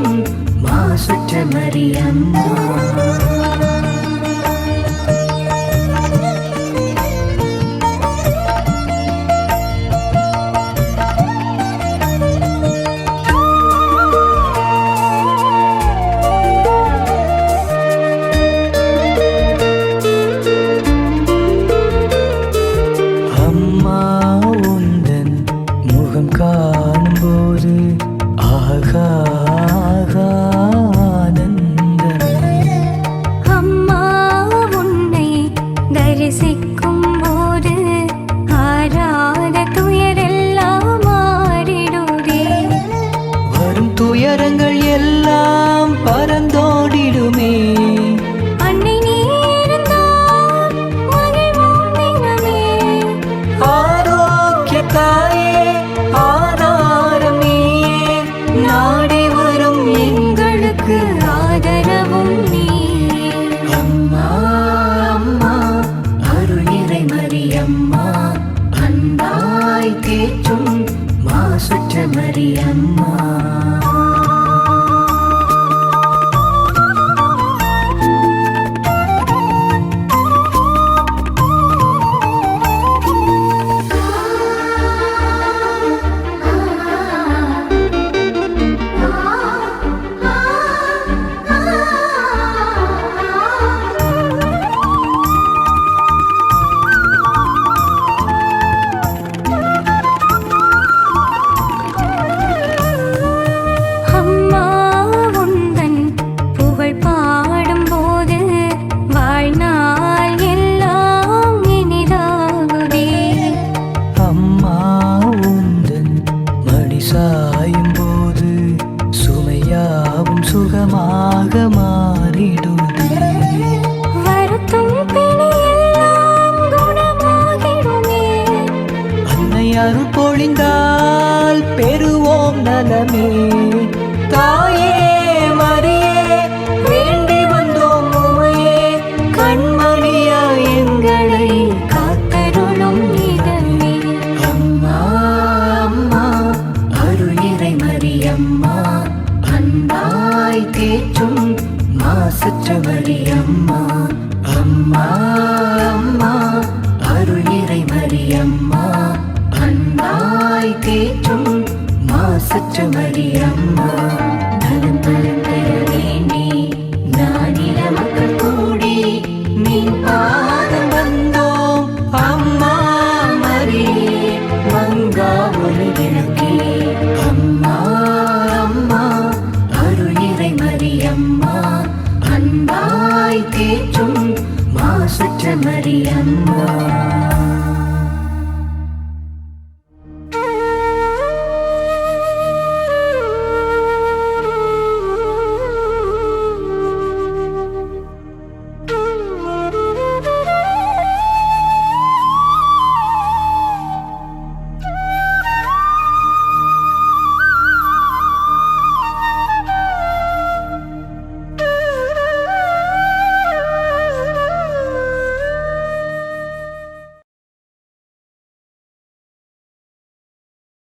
மரியம் மாசுற்ற மரியம் మరి అమ్మా அன்பாய் தேற்றும் மாசற்ற மரியம்மா